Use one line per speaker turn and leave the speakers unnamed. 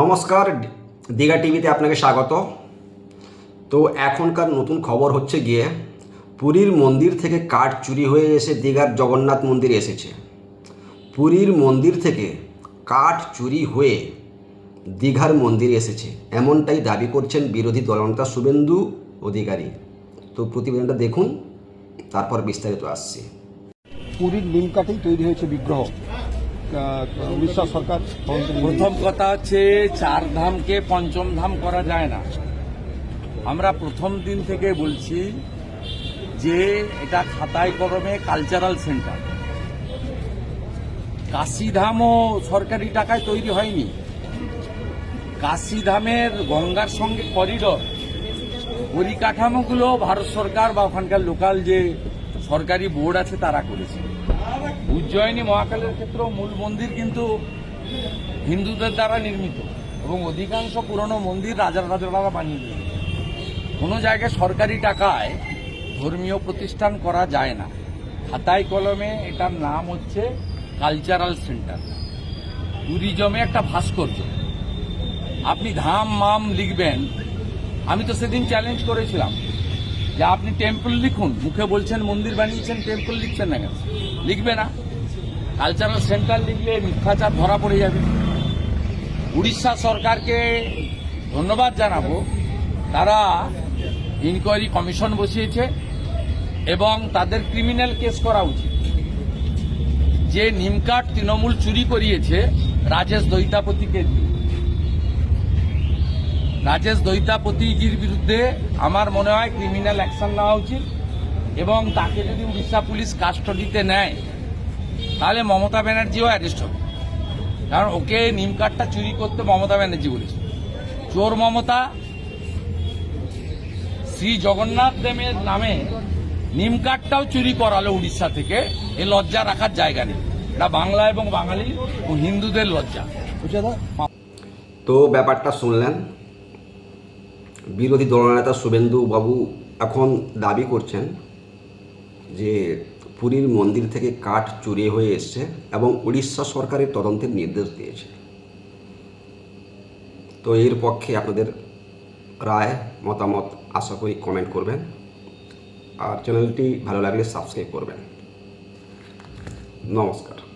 নমস্কার, দীঘা টিভিতে আপনাকে স্বাগত। তো এখনকার নতুন খবর হচ্ছে গিয়ে, পুরীর মন্দির থেকে কাঠ চুরি হয়ে এসে দীঘার জগন্নাথ মন্দিরে এসেছে। পুরীর মন্দির থেকে কাঠ চুরি হয়ে দীঘার মন্দিরে এসেছে। এমনটাই দাবি করছেন বিরোধী দলনেতা শুভেন্দু অধিকারী। তো প্রতিবেদনটা দেখুন, তারপর বিস্তারিত আসছি।
পুরীর নিম কাঠেই তৈরি হয়েছে বিগ্রহ। উড়িষ্যা সরকার
প্রথম কথা হচ্ছে চার ধামকে পঞ্চম ধাম করা যায় না। আমরা প্রথম দিন থেকে বলছি যে এটা খাতায় কলমে কালচারাল সেন্টার কাশিধামও সরকারি টাকায় তৈরি হয়নি। কাশিধামের গঙ্গার সঙ্গে করিডর পরিকাঠামোগুলো ভারত সরকার বা ওখানকার লোকাল যে সরকারি বোর্ড আছে তারা করেছে। উজ্জয়িনী মহাকালের ক্ষেত্রেও মূল মন্দির কিন্তু হিন্দুদের দ্বারা নির্মিত এবং অধিকাংশ পুরনো মন্দির রাজার রাজারা বানিয়ে দিয়েছে। কোনো জায়গায় সরকারি টাকায় ধর্মীয় প্রতিষ্ঠান করা যায় না। খাতায় কলমে এটার নাম হচ্ছে কালচারাল সেন্টার। ট্যুরিজমে একটা ভাস্কর্য। আপনি ধাম মাম লিখবেন। আমি তো সেদিন চ্যালেঞ্জ করেছিলাম। যে আপনি টেম্পল লিখুন, মুখে বলছেন মন্দির বানিয়েছেন টেম্পল লিখছেন না কেন? লিখবে না। কালচারাল সেন্টার লিখলে মিথ্যাচার ধরা পড়ে যাবে। উড়িষ্যা সরকারকে ধন্যবাদ জানাব। তারা ইনকোয়ারি কমিশন বসিয়েছে এবং তাদের ক্রিমিনাল কেস করা উচিত। যে নিমকাট তৃণমূল চুরি করিয়েছে, রাজেশ দৈতাপতিকে দিয়ে। রাজেশ দৈতাপতিজির বিরুদ্ধে আমার মনে হয় ক্রিমিনাল অ্যাকশন নেওয়া উচিত এবং তাকে যদি উড়িষ্যা পুলিশ কাস্টডিতে নেয়, তাহলে মমতা ব্যানার্জিও অ্যারেস্ট হবে। কারণ ওকে নিম কার্ডটা চুরি করতে মমতা ব্যানার্জি বলেছে। চোর মমতা, শ্রী জগন্নাথ দেবের নামে নিম কার্ডটাও চুরি করালো উড়িষ্যা থেকে। এ লজ্জা রাখার জায়গা নেই। এটা বাংলা এবং বাঙালি ও হিন্দুদের লজ্জা।
তো ব্যাপারটা শুনলেন। বিরোধী দলনেতা শুভেন্দু বাবু এখন দাবি করছেন যে পুরীর মন্দির থেকে কাঠ চুরি হয়ে এসছে এবং উড়িষ্যা সরকারের তদন্তের নির্দেশ দিয়েছে। তো এর পক্ষে আপনাদের রায়, মতামত আশা করি কমেন্ট করবেন। আর চ্যানেলটি ভালো লাগলে সাবস্ক্রাইব করবেন। নমস্কার।